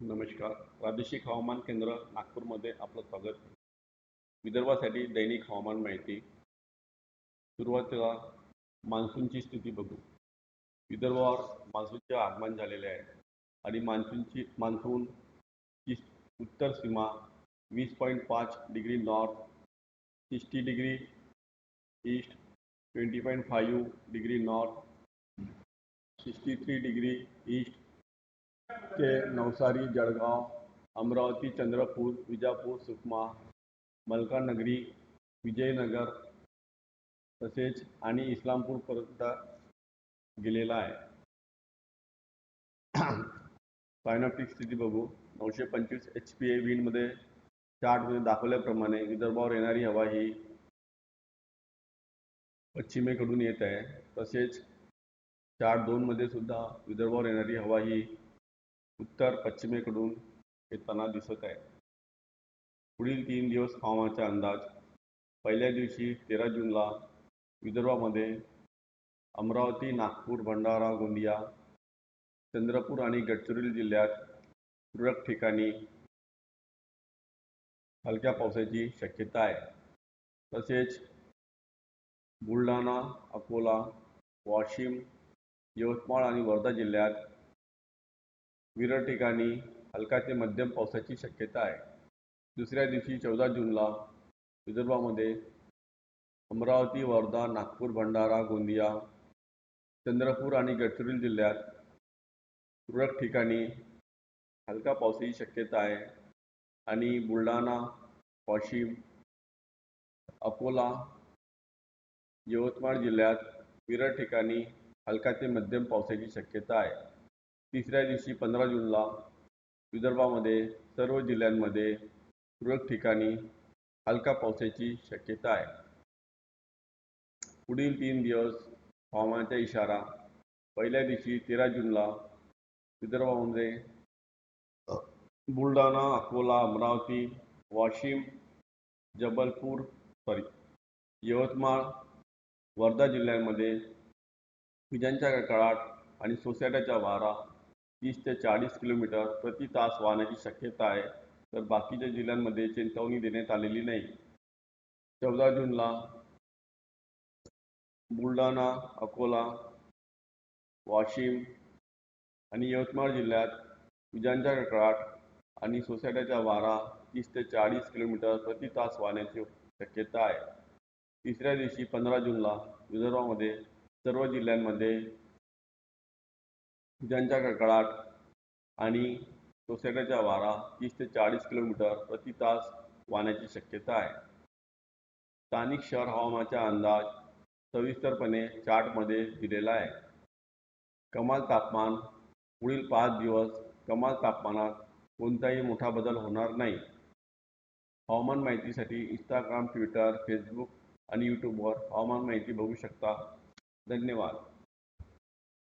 नमस्कार. प्रादेशिक हवामान केंद्र नागपूरमध्ये आपलं स्वागत. विदर्भासाठी दैनिक हवामान माहिती. सुरुवातीला मान्सूनची स्थिती बघू. विदर्भावर मान्सूनचे आगमन झालेले आहे आणि मान्सूनची मान्सूनची उत्तर सीमा वीस पॉईंट पाच degree north sixty degree east twenty point five degree north sixty three degree east ते नवसारी जळगाव अमरावती चंद्रपूर विजापूर सुकमा मलकानगरी विजयनगर तसेच आणि इस्लामपूरपर्यंत गेलेला आहे. सायनॉप्टिक स्थिती बघू. नऊशे पंचवीस एच पी ए विंडमध्ये चार्टमध्ये दाखवल्याप्रमाणे विदर्भावर येणारी हवा ही पश्चिमेकडून येत आहे. तसेच चार्ट दोनमध्ये सुद्धा विदर्भावर येणारी हवा ही उत्तर पश्चिमेकडून येताना दिसत आहे. पुढील तीन दिवस हवामानाचा अंदाज पहिल्या दिवशी तेरा जूनला विदर्भामध्ये अमरावती नागपूर भंडारा गोंदिया चंद्रपूर आणि गडचिरोली जिल्ह्यात तुरळक ठिकाणी हलक्या पावसाची शक्यता आहे. तसेच बुलढाणा अकोला वाशिम यवतमाळ आणि वर्धा जिल्ह्यात विरळ ठिकाणी हलका ते मध्यम पावसाची शक्यता आहे. दुसऱ्या दिवशी चौदा जूनला विदर्भामध्ये अमरावती वर्धा नागपूर भंडारा गोंदिया चंद्रपूर आणि गडचिरोली जिल्ह्यात तुरळक ठिकाणी हलका पावसाची शक्यता आहे आणि बुलढाणा वाशिम अकोला यवतमाळ जिल्ह्यात विरळ ठिकाणी हलका ते मध्यम पावसाची शक्यता आहे. तिसऱ्या दिवशी पंधरा जूनला विदर्भामध्ये सर्व जिल्ह्यांमध्ये तुरळक ठिकाणी हलका पावसाची शक्यता आहे. पुढील तीन दिवस हवामानाचा इशारा पहिल्या दिवशी तेरा जूनला विदर्भामध्ये बुलढाणा अकोला अमरावती वाशिम जबलपूर सॉरी यवतमाळ वर्धा जिल्ह्यांमध्ये विजांच्या कडकडाट आणि सोसाट्याचा वारा तीस ते चाळीस किलोमीटर प्रति तास वाहण्याची शक्यता आहे. तर बाकीच्या जिल्ह्यांमध्ये चेतावणी देण्यात आलेली नाही. चौदा जूनला बुलढाणा अकोला वाशिम आणि यवतमाळ जिल्ह्यात विजांच्या कडकडाट आणि सोसायट्याचा वारा तीस ते चाळीस किलोमीटर प्रति तास वाहण्याची शक्यता आहे. तिसऱ्या दिवशी पंधरा जूनला विदर्भामध्ये सर्व जिल्ह्यांमध्ये विजांच्या कडकडाट आणि सोसाट्याचा वारा तीस ते चाळीस किलोमीटर प्रति तास वाहण्याची शक्यता आहे. स्थानिक शहर हवामानाचा अंदाज सविस्तरपणे चार्टमध्ये दिलेला आहे. कमाल तापमान पुढील पाच दिवस कमाल तापमानात कोणताही मोठा बदल होणार नाही. हवामान माहितीसाठी इंस्टाग्राम ट्विटर फेसबुक आणि यूट्यूबवर हवामान माहिती बघू शकता. धन्यवाद.